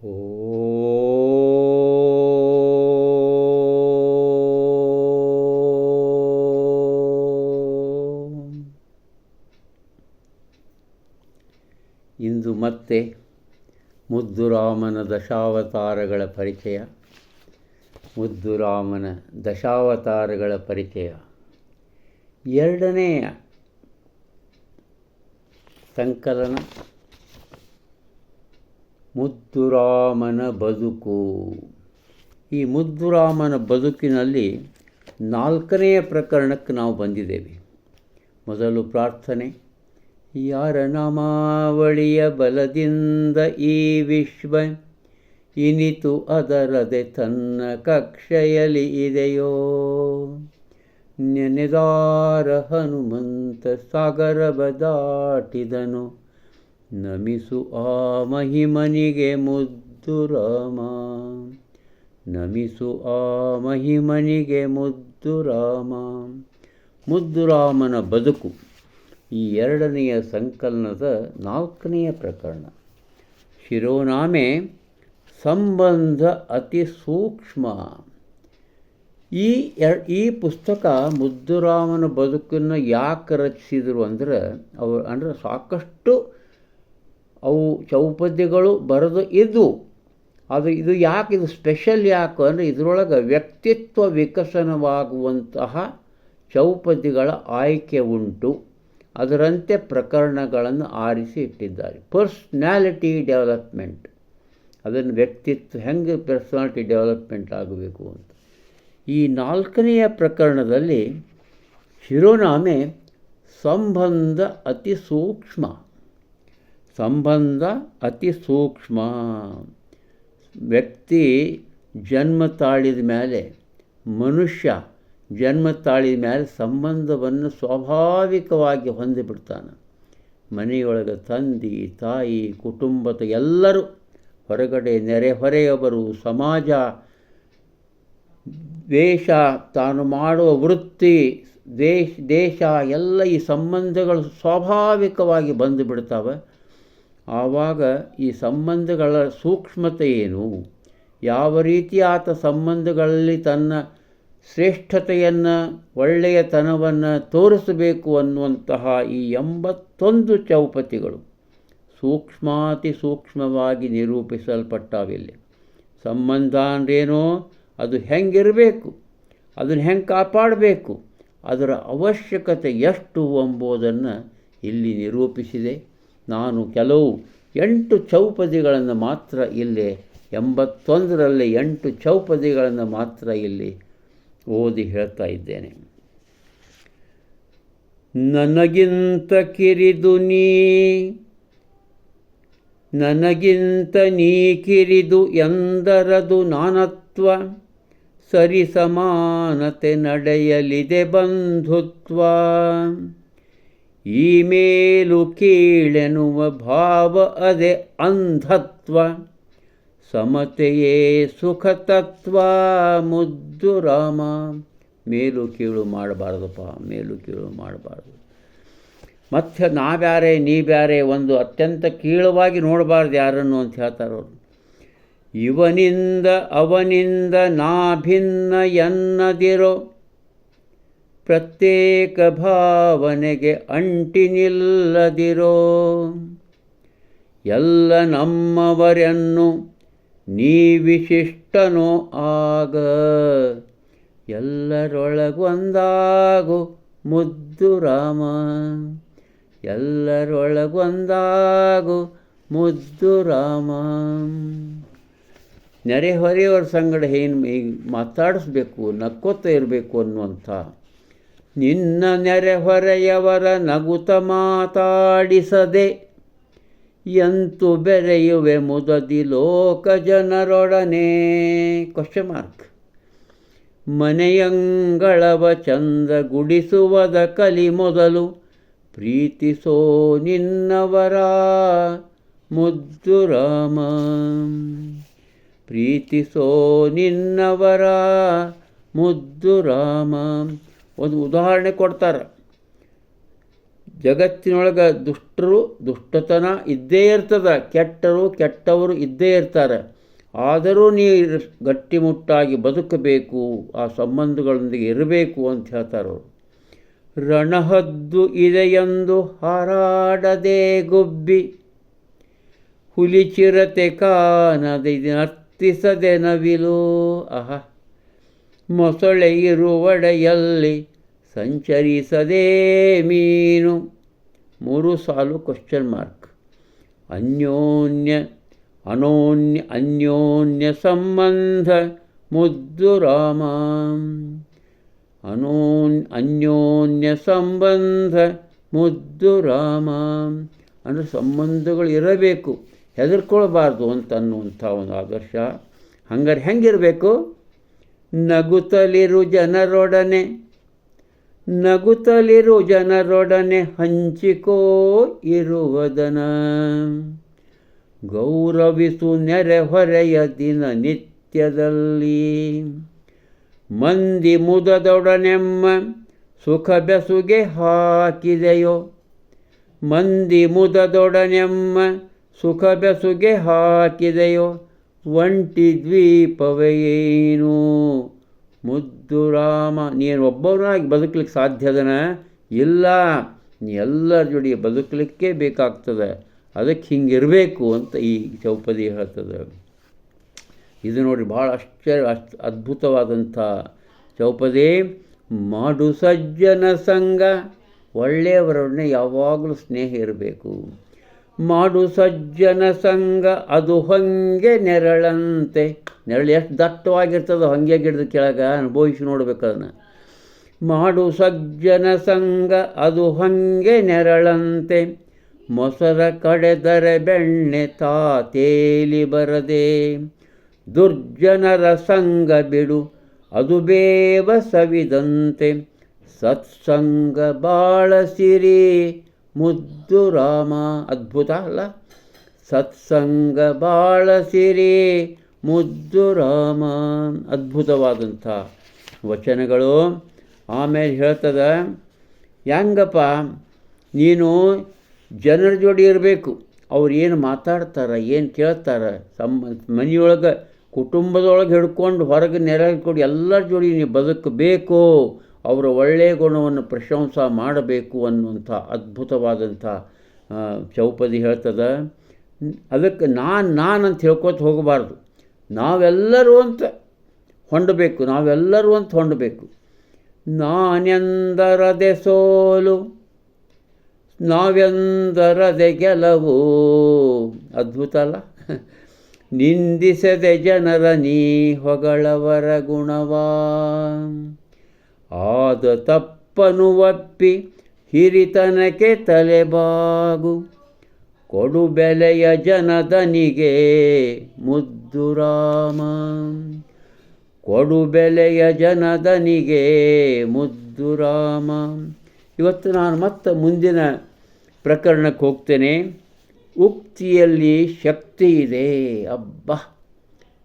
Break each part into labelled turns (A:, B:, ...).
A: ಇಂದು ಮತ್ತೆ ಮುದ್ದುರಾಮನ ದಶಾವತಾರಗಳ ಪರಿಚಯ. ಮುದ್ದುರಾಮನ ದಶಾವತಾರಗಳ ಪರಿಚಯ. ಎರಡನೆಯ ಸಂಕಲನ ಮುದ್ದುರಾಮನ ಬದುಕು. ಈ ಮುದ್ದುರಾಮನ ಬದುಕಿನಲ್ಲಿ ನಾಲ್ಕನೆಯ ಪ್ರಕರಣಕ್ಕೆ ನಾವು ಬಂದಿದ್ದೇವೆ. ಮೊದಲು ಪ್ರಾರ್ಥನೆ. ಯಾರ ನಾಮಾವಳಿಯ ಬಲದಿಂದ ಈ ವಿಶ್ವ ಇನಿತು ಅದರದೆ ತನ್ನ ಕಕ್ಷೆಯಲ್ಲಿ ಇದೆಯೋ? ನೆನೆದಾರ ಹನುಮಂತ ಸಾಗರ ದಾಟಿದನು. ನಮಿಸು ಆ ಮಹಿಮನಿಗೆ ಮುದ್ದು ರಾಮ. ನಮಿಸು ಆ ಮಹಿಮನಿಗೆ ಮುದ್ದು ರಾಮ. ಮುದ್ದು ರಾಮನ ಬದುಕು ಈ ಎರಡನೆಯ ಸಂಕಲನದ ನಾಲ್ಕನೆಯ ಪ್ರಕರಣ. ಶಿರೋನಾಮೆ ಸಂಬಂಧ ಅತಿ ಸೂಕ್ಷ್ಮ. ಈ ಎರ್ ಈ ಪುಸ್ತಕ ಮುದ್ದುರಾಮನ ಬದುಕನ್ನು ಯಾಕೆ ರಚಿಸಿದರು ಅಂದರೆ ಅವರು ಅಂದರೆ ಸಾಕಷ್ಟು ಅವು ಚೌಪದ್ಯಗಳು ಬರೆದು ಇದ್ದು, ಅದು ಇದು ಯಾಕೆ ಇದು ಸ್ಪೆಷಲ್ ಯಾಕೆ ಅಂದರೆ ಇದರೊಳಗೆ ವ್ಯಕ್ತಿತ್ವ ವಿಕಸನವಾಗುವಂತಹ ಚೌಪದ್ಯಗಳ ಆಯ್ಕೆ ಉಂಟು. ಅದರಂತೆ ಪ್ರಕರಣಗಳನ್ನು ಆರಿಸಿ ಇಟ್ಟಿದ್ದಾರೆ. ಪರ್ಸ್ನ್ಯಾಲಿಟಿ ಡೆವಲಪ್ಮೆಂಟ್ ಅದನ್ನು ವ್ಯಕ್ತಿತ್ವ ಹೆಂಗೆ ಪರ್ಸ್ನಾಲಿಟಿ ಡೆವಲಪ್ಮೆಂಟ್ ಆಗಬೇಕು ಅಂತ. ಈ ನಾಲ್ಕನೆಯ ಪ್ರಕರಣದಲ್ಲಿ ಶಿರೋನಾಮೆ ಸಂಬಂಧ ಅತಿ ಸೂಕ್ಷ್ಮ. ಸಂಬಂಧ ಅತಿ ಸೂಕ್ಷ್ಮ. ವ್ಯಕ್ತಿ ಜನ್ಮ ತಾಳಿದ ಮೇಲೆ ಮನುಷ್ಯ ಜನ್ಮ ತಾಳಿದ ಮೇಲೆ ಸಂಬಂಧವನ್ನು ಸ್ವಾಭಾವಿಕವಾಗಿ ಹೊಂದಿಬಿಡ್ತಾನೆ ಮನೆಯೊಳಗೆ ತಂದೆ, ತಾಯಿ, ಕುಟುಂಬದ ಎಲ್ಲರೂ ಹೊರಗಡೆ ನೆರೆಹೊರೆಯವರು ಸಮಾಜ ದೇಶ ತಾನು ಮಾಡುವ ವೃತ್ತಿ ದೇಶ ದೇಶ, ಎಲ್ಲ ಈ ಸಂಬಂಧಗಳು ಸ್ವಾಭಾವಿಕವಾಗಿ ಬಂದು ಬಿಡ್ತವೆ. ಆವಾಗ ಈ ಸಂಬಂಧಗಳ ಸೂಕ್ಷ್ಮತೆ ಏನು? ಯಾವ ರೀತಿ ಆತ ಸಂಬಂಧಗಳಲ್ಲಿ ತನ್ನ ಶ್ರೇಷ್ಠತೆಯನ್ನು, ಒಳ್ಳೆಯತನವನ್ನು ತೋರಿಸಬೇಕು ಅನ್ನುವಂತಹ ಈ ಎಂಬತ್ತೊಂದು ಚೌಪತಿಗಳು ಸೂಕ್ಷ್ಮಾತಿ ಸೂಕ್ಷ್ಮವಾಗಿ ನಿರೂಪಿಸಲ್ಪಟ್ಟಾವಿಲ್ಲಿ. ಸಂಬಂಧ ಅಂದ್ರೇನೋ ಅದು ಹೆಂಗಿರಬೇಕು, ಅದನ್ನು ಹೆಂಗೆ ಕಾಪಾಡಬೇಕು, ಅದರ ಅವಶ್ಯಕತೆ ಎಷ್ಟು ಎಂಬುದನ್ನು ಇಲ್ಲಿ ನಿರೂಪಿಸಿದೆ. ನಾನು ಕೆಲವು ಎಂಟು ಚೌಪದಿಗಳನ್ನು ಮಾತ್ರ ಇಲ್ಲಿ, ಎಂಬತ್ತೊಂದರಲ್ಲಿ ಎಂಟು ಚೌಪದಿಗಳನ್ನು ಮಾತ್ರ ಇಲ್ಲಿ ಓದಿ ಹೇಳ್ತಾ ಇದ್ದೇನೆ. ನನಗಿಂತ ಕಿರಿದು ನೀ, ನನಗಿಂತ ನೀ ಕಿರಿದು ಎಂದರದು ನಾನತ್ವ, ಸರಿ ಸಮಾನತೆ ನಡೆಯಲಿದೆ ಬಂಧುತ್ವ. ಈ ಮೇಲು ಕೀಳೆನುವ ಭಾವ ಅದೆ ಅಂಧತ್ವ. ಸಮತೆಯೇ ಸುಖ ತತ್ವ ಮುದ್ದು ರಾಮ. ಮೇಲು ಕೀಳು ಮಾಡಬಾರ್ದಪ್ಪ, ಮೇಲು ಕೀಳು ಮಾಡಬಾರ್ದು. ಮತ್ತೆ ನಾ ಬ್ಯಾರೆ ನೀ ಬ್ಯಾರೆ ಒಂದು ಅತ್ಯಂತ ಕೀಳವಾಗಿ ನೋಡಬಾರ್ದು ಯಾರನ್ನು ಅಂತ ಹೇಳ್ತಾರೆ ಅವರು. ಇವನಿಂದ ಅವನಿಂದ ನಾ ಭಿನ್ನ ಎನ್ನದಿರೋ ಪ್ರತ್ಯೇಕ ಭಾವನೆಗೆ ಅಂಟಿ ನಿಲ್ಲದಿರೋ ಎಲ್ಲ ನಮ್ಮವರನ್ನು ನೀ ವಿಶಿಷ್ಟನೋ ಆಗ ಎಲ್ಲರೊಳಗೊಂದಾಗು ಮುದ್ದು ರಾಮ. ಎಲ್ಲರೊಳಗೊಂದಾಗು ಮುದ್ದು ರಾಮ. ನೆರೆಹೊರೆಯವರ ಸಂಗಡ ಏನು ಮಾತಾಡಿಸ್ಬೇಕು ನಕ್ಕೋತ ಇರಬೇಕು ಅನ್ನುವಂಥ ನಿನ್ನ ನೆರೆಹೊರೆಯವರ ನಗುತ ಮಾತಾಡಿಸದೆ ಎಂತು ಬೆರೆಯುವೆ ಮುದದಿ ಲೋಕ ಜನರೊಡನೆ? ಕ್ವಶನ್ ಮಾರ್ಕ್ ಮನೆಯಂಗಳವ ಚಂದ ಗುಡಿಸುವದ ಕಲಿ ಮೊದಲು ಪ್ರೀತಿಸೋ ನಿನ್ನವರ ಮುದ್ದು ರಾಮ ಪ್ರೀತಿಸೋ ನಿನ್ನವರ ಮುದ್ದು ರಾಮ ಒಂದು ಉದಾಹರಣೆ ಕೊಡ್ತಾರೆ. ಜಗತ್ತಿನೊಳಗೆ ದುಷ್ಟರು ದುಷ್ಟತನ ಇದ್ದೇ ಇರ್ತದ, ಕೆಟ್ಟರು ಕೆಟ್ಟವರು ಇದ್ದೇ ಇರ್ತಾರೆ. ಆದರೂ ನೀ ಗಟ್ಟಿಮುಟ್ಟಾಗಿ ಬದುಕಬೇಕು, ಆ ಸಂಬಂಧಗಳೊಂದಿಗೆ ಇರಬೇಕು ಅಂತ ಹೇಳ್ತಾರೆ ಅವರು. ರಣಹದ್ದು ಇದೆಯೆಂದು ಹಾರಾಡದೆ ಗುಬ್ಬಿ, ಹುಲಿ ಚಿರತೆ ಕಾಣದೆ ನರ್ತಿಸದೆ ನವಿಲು. ಆಹ, ಮೊಸಳೆ ಇರುವಡೆಯಲ್ಲಿ ಸಂಚರಿಸದೇ ಮೀನು. ಮೂರು ಸಾಲು ಕ್ವಶನ್ ಮಾರ್ಕ್ ಅನ್ಯೋನ್ಯ, ಅನೋನ್ಯ, ಅನ್ಯೋನ್ಯ ಸಂಬಂಧ. ಮುದ್ದು ರಾಮ. ಅನೋನ್, ಅನ್ಯೋನ್ಯ ಸಂಬಂಧ. ಮುದ್ದು ರಾಮ. ಅಂದರೆ ಸಂಬಂಧಗಳು ಇರಬೇಕು. ಹೆದರ್ಕೊಳ್ಬಾರ್ದು ಅಂತ ಅನ್ನುವಂಥ ಒಂದು ಆದರ್ಶ. ಹಂಗಾರೆ ಹೆಂಗಿರಬೇಕು? ನಗುತ್ತಲಿರು ಜನರೊಡನೆ. ನಗುತ್ತಲಿರು ಜನರೊಡನೆ ಹಂಚಿಕೋ ಇರುವುದನ. ಗೌರವಿಸು ನೆರೆಹೊರೆಯ ದಿನ ನಿತ್ಯದಲ್ಲಿ. ಮಂದಿ ಮುದದೊಡನೆಮ್ಮ ಸುಖ ಬೆಸುಗೆ ಹಾಕಿದೆಯೋ. ಮಂದಿ ಮುದದೊಡನೆಮ್ಮ ಸುಖ ಬೆಸುಗೆ ಹಾಕಿದೆಯೋ. ಒಂಟಿ ದ್ವೀಪವೇನು ಮುದ್ದು ರಾಮ, ನೀನು ಒಬ್ಬವನಾಗಿ ಬದುಕಲಿಕ್ಕೆ ಸಾಧ್ಯದನ ಇಲ್ಲ. ನೀ ಎಲ್ಲರ ಜೋಡಿ ಬದುಕಲಿಕ್ಕೆ ಬೇಕಾಗ್ತದೆ. ಅದಕ್ಕೆ ಹಿಂಗಿರಬೇಕು ಅಂತ ಈ ಚೌಪದಿ ಹೇಳ್ತದೆ. ಇದು ನೋಡಿ ಭಾಳ ಆಶ್ಚರ್ಯ ಅಷ್ಟು ಅದ್ಭುತವಾದಂಥ ಚೌಪದಿ ಮಾಡು ಸಜ್ಜನ ಸಂಘ. ಒಳ್ಳೆಯವರೊಡನೆ ಯಾವಾಗಲೂ ಸ್ನೇಹ ಇರಬೇಕು. ಮಾಡು ಸಜ್ಜನ ಸಂಘ ಅದು ಹೊಂಗೆ ನೆರಳಂತೆ. ನೆರಳು ಎಷ್ಟು ದಟ್ಟವಾಗಿರ್ತದೋ ಹಾಗೆ ಗಿಡದ ಕೆಳಗೆ ಅನುಭವಿಸಿ ನೋಡ್ಬೇಕು ಅದನ್ನು. ಮಾಡು ಸಜ್ಜನ ಸಂಘ, ಅದು ಹಂಗೆ ನೆರಳಂತೆ. ಮೊಸರ ಕಡೆದರೆ ಬೆಣ್ಣೆ ತಾತೇಲಿ ಬರದೆ. ದುರ್ಜನರ ಸಂಗ ಬಿಡು, ಅದು ಬೇವ ಸವಿದಂತೆ. ಸತ್ಸಂಗ ಬಾಳಸಿರಿ ಮುದ್ದು ರಾಮ, ಅದ್ಭುತ ಅಲ್ಲ. ಸತ್ಸಂಗ ಬಾಳಸಿರಿ ಮುದ್ದು ರಾಮ ಅದ್ಭುತವಾದಂಥ ವಚನಗಳು. ಆಮೇಲೆ ಹೇಳ್ತದ, ಹೆಂಗಪ್ಪ, ನೀನು ಜನರ ಜೋಡಿ ಇರಬೇಕು. ಅವ್ರು ಏನು ಮಾತಾಡ್ತಾರೆ, ಏನು ಕೇಳ್ತಾರೆ ತಮ್ಮ ಮನೆಯೊಳಗೆ, ಕುಟುಂಬದೊಳಗೆ ಹಿಡ್ಕೊಂಡು ಹೊರಗೆ ನೆರೆ ಕೊಡಿ ಎಲ್ಲರ ಜೋಡಿ ನೀವು ಬದುಕಬೇಕು. ಅವರ ಒಳ್ಳೆಯ ಗುಣವನ್ನು ಪ್ರಶಂಸ ಮಾಡಬೇಕು ಅನ್ನುವಂಥ ಅದ್ಭುತವಾದಂಥ ಚೌಪದಿ ಹೇಳ್ತದೆ. ಅದಕ್ಕೆ ನಾನು ನಾನು ಅಂತ ಹೇಳ್ಕೊತ ಹೋಗಬಾರ್ದು. ನಾವೆಲ್ಲರೂ ಅಂತ ಹೊಂಡಬೇಕು, ನಾವೆಲ್ಲರೂ ಅಂತ ಹೊಂಡಬೇಕು. ನಾನೆಂದರದೆ ಸೋಲು, ನಾವೆಂದರದೆ ಗೆಲವು. ಅದ್ಭುತ ಅಲ್ಲ? ನಿಂದಿಸದೆ ಜನರ ನೀ ಹೊಗಳವರ ಗುಣವಾ. ಆದ ತಪ್ಪನು ಒಪ್ಪಿ ಹಿರಿತನಕ್ಕೆ ತಲೆಬಾಗು ಕೊಡು ಬೆಲೆಯ ಜನದನಿಗೆ ಮುದ್ದು ರಾಮ ಕೊಡು ಬೆಲೆಯ ಜನದನಿಗೆ ಮುದ್ದು ರಾಮ ಇವತ್ತು ನಾನು ಮತ್ತೆ ಮುಂದಿನ ಪ್ರಕರಣಕ್ಕೆ ಹೋಗ್ತೇನೆ. ಉಕ್ತಿಯಲ್ಲಿ ಶಕ್ತಿ ಇದೆ. ಅಬ್ಬ.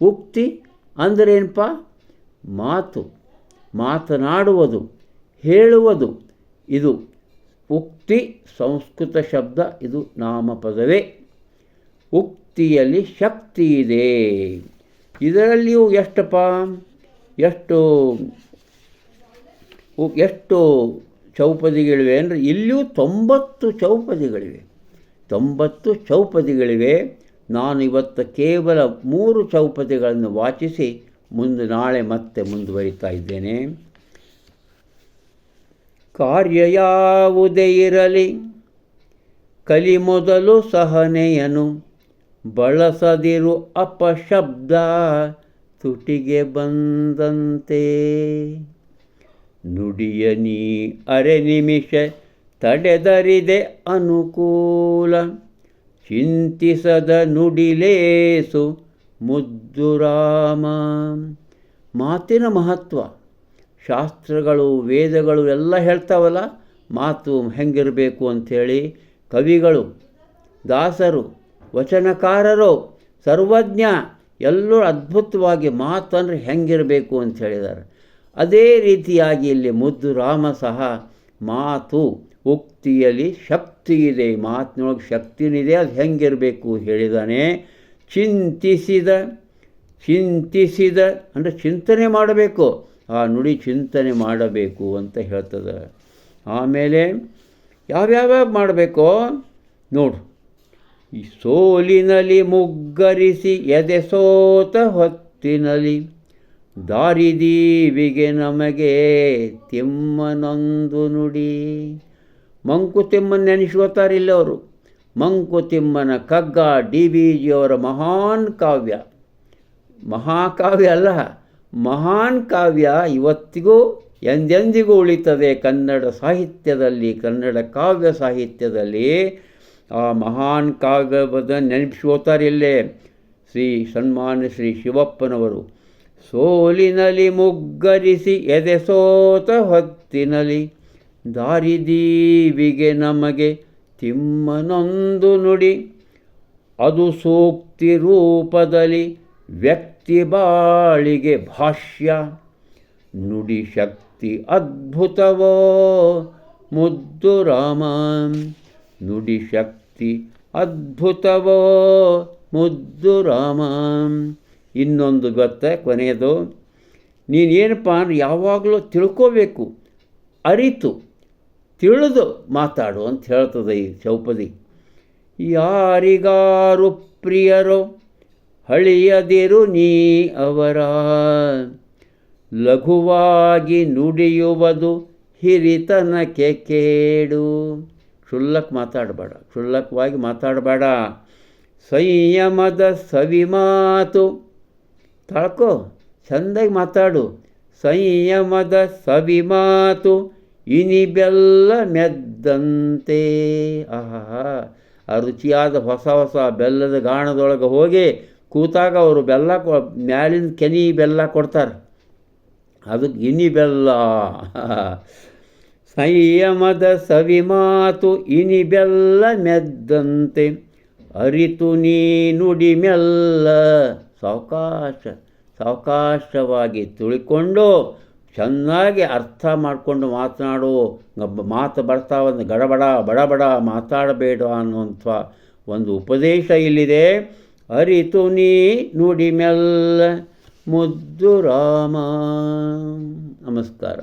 A: ಉಕ್ತಿ ಅಂದ್ರೇನಪ್ಪ? ಮಾತು. ಮಾತನಾಡುವುದು, ಹೇಳುವುದು. ಇದು ಉಕ್ತಿ ಸಂಸ್ಕೃತ ಶಬ್ದ, ಇದು ನಾಮಪದವೇ. ಉಕ್ತಿಯಲ್ಲಿ ಶಕ್ತಿ ಇದೆ. ಇದರಲ್ಲಿಯೂ ಎಷ್ಟಪ್ಪ? ಎಷ್ಟು ಎಷ್ಟು ಚೌಪದಿಗಳಿವೆ ಅಂದರೆ ಇಲ್ಲಿಯೂ ತೊಂಬತ್ತು ಚೌಪದಿಗಳಿವೆ. ತೊಂಬತ್ತು ಚೌಪದಿಗಳಿವೆ. ನಾನು ಇವತ್ತು ಕೇವಲ ಮೂರು ಚೌಪದಿಗಳನ್ನು ವಾಚಿಸಿ ಮುಂದೆ ನಾಳೆ ಮತ್ತೆ ಮುಂದುವರಿತಾ ಇದ್ದೇನೆ. ಕಾರ್ಯ ಯಾವುದೇ ಇರಲಿ. ಕಲಿ ಮೊದಲು ಸಹನೆಯನು. ಬಳಸದಿರು ಅಪಶಬ್ದ ತುಟಿಗೆ ಬಂದಂತೆ. ನುಡಿಯ ನೀ ಅರೆ ನಿಮಿಷ ತಡೆದರಿದೆ ಅನುಕೂಲ. ಚಿಂತಿಸದ ನುಡಿಲೇಸು ಮುದ್ದು ರಾಮ ಮಾತಿನ ಮಹತ್ವ. ಶಾಸ್ತ್ರಗಳು, ವೇದಗಳು ಎಲ್ಲ ಹೇಳ್ತಾವಲ್ಲ, ಮಾತು ಹೆಂಗಿರಬೇಕು ಅಂಥೇಳಿ ಕವಿಗಳು, ದಾಸರು ವಚನಕಾರರು, ಸರ್ವಜ್ಞ, ಎಲ್ಲರೂ ಅದ್ಭುತವಾಗಿ ಮಾತಂದ್ರೆ ಹೆಂಗಿರಬೇಕು ಅಂತ ಹೇಳಿದ್ದಾರೆ. ಅದೇ ರೀತಿಯಾಗಿ ಇಲ್ಲಿ ಮುದ್ದು ರಾಮ ಸಹ ಮಾತು, ಉಕ್ತಿಯಲ್ಲಿ ಶಕ್ತಿ ಇದೆ ಮಾತಿನೊಳಗೆ ಶಕ್ತಿನಿದೆ, ಅದು ಹೆಂಗಿರಬೇಕು ಹೇಳಿದಾನೆ. ಚಿಂತಿಸಿದ ಚಿಂತಿಸಿದ, ಅಂದರೆ ಚಿಂತನೆ ಮಾಡಬೇಕು. ಆ ನುಡಿ ಚಿಂತನೆ ಮಾಡಬೇಕು ಅಂತ ಹೇಳ್ತದೆ. ಆಮೇಲೆ ಯಾವ್ಯಾವ ಮಾಡಬೇಕೋ? ನೋಡು. ಈ ಸೋಲಿನಲ್ಲಿ ಮುಗ್ಗರಿಸಿ ಎದೆ ಸೋತ ಹೊತ್ತಿನಲ್ಲಿ ದಾರಿದೀವಿಗೆ ನಮಗೆ ತಿಮ್ಮನೊಂದು ನುಡಿ. ಮಂಕುತಿಮ್ಮನ ನೆನೆಸ್ಕೋತಾರಿಲ್ಲ ಅವರು. ಮಂಕುತಿಮ್ಮನ ಕಗ್ಗ ಡಿ ಬಿ ಜಿಯವರ ಮಹಾನ್ ಕಾವ್ಯ. ಮಹಾಕಾವ್ಯ ಅಲ್ಲ, ಮಹಾನ್ ಕಾವ್ಯ ಇವತ್ತಿಗೂ ಎಂದೆಂದಿಗೂ ಉಳಿತದೆ ಕನ್ನಡ ಸಾಹಿತ್ಯದಲ್ಲಿ, ಕನ್ನಡ ಕಾವ್ಯ ಸಾಹಿತ್ಯದಲ್ಲಿ. ಆ ಮಹಾನ್ ಕಾಗವದ ನೆನಪಿಸೋತಾರಿಲ್ಲೇ ಶ್ರೀ ಸನ್ಮಾನ್ಯ ಶ್ರೀ ಶಿವಪ್ಪನವರು. ಸೋಲಿನಲ್ಲಿ ಮುಗ್ಗರಿಸಿ ಎದೆ ಸೋತ ಹೊತ್ತಿನಲ್ಲಿ ದಾರಿದೀವಿಗೆ ನಮಗೆ ತಿಮ್ಮನೊಂದು ನುಡಿ. ಅದು ಸೂಕ್ತಿ ರೂಪದಲ್ಲಿ ವ್ಯಕ್ತಿ ಬಾಳಿಗೆ ಭಾಷ್ಯ. ನುಡಿ ಶಕ್ತಿ ಅದ್ಭುತವೋ ಮುದ್ದು ರಾಮ. ನುಡಿ ಶಕ್ತಿ ಅದ್ಭುತವೋ ಮುದ್ದು ರಾಮ. ಇನ್ನೊಂದು ಗೊತ್ತ, ಕೊನೆಯದು, ನೀನೇನಪ್ಪ ಅಂದ್ರೆ ಯಾವಾಗಲೂ ತಿಳ್ಕೋಬೇಕು, ಅರಿತು, ತಿಳಿದು ಮಾತಾಡು ಅಂತ ಹೇಳ್ತದೆ ಈ ಚೌಪದಿ ಯಾರಿಗಾರು ಪ್ರಿಯರೋ ಹಳಿಯದಿರು ನೀ ಅವರ. ಲಘುವಾಗಿ ನುಡಿಯುವುದು ಹಿರಿತನಕ್ಕೆ ಕೇಡು. ಕ್ಷುಲ್ಲಕ್ ಮಾತಾಡಬೇಡ. ಕ್ಷುಲ್ಲಕವಾಗಿ ಮಾತಾಡಬೇಡ. ಸಂಯಮದ ಸವಿ ಮಾತು ತಳ್ಕೋ, ಚೆಂದಾಗಿ ಮಾತಾಡು. ಸಂಯಮದ ಸವಿ ಮಾತು ಇನಿ ಬೆಲ್ಲ ಮೆದ್ದಂತೆ. ಆಹಾ, ಆ ರುಚಿಯಾದ ಹೊಸ ಹೊಸ ಬೆಲ್ಲದ ಗಾಣದೊಳಗೆ ಹೋಗಿ ಕೂತಾಗ ಅವರು ಬೆಲ್ಲ ಕೊ, ಮ್ಯಾಲಿನ ಕೆನಿ ಬೆಲ್ಲ ಕೊಡ್ತಾರೆ. ಅದಕ್ಕೆ ಇನಿ ಬೆಲ್ಲ ಸಂಯಮದ ಸವಿಮಾತು ಇನಿಬೆಲ್ಲ ಇನಿ ಬೆಲ್ಲ ಮೆದ್ದಂತೆ. ಅರಿತು ನೀ ನುಡಿ ಮೆಲ್ಲ ಸಾವಕಾಶ, ಸಾವಕಾಶವಾಗಿ ತುಳಿಕೊಂಡು, ಚೆನ್ನಾಗಿ ಅರ್ಥ ಮಾಡಿಕೊಂಡು ಮಾತನಾಡು. ಮಾತು ಬರ್ತಾ ಒಂದು ಗಡಬಡ, ಬಡಬಡ, ಮಾತಾಡಬೇಡ ಅನ್ನುವಂಥ ಒಂದು ಉಪದೇಶ ಇಲ್ಲಿದೆ. ಅರಿತು ನೀ ನುಡಿ ಮೆಲ್ಲ ಮುದ್ದು ರಾಮ. ನಮಸ್ಕಾರ.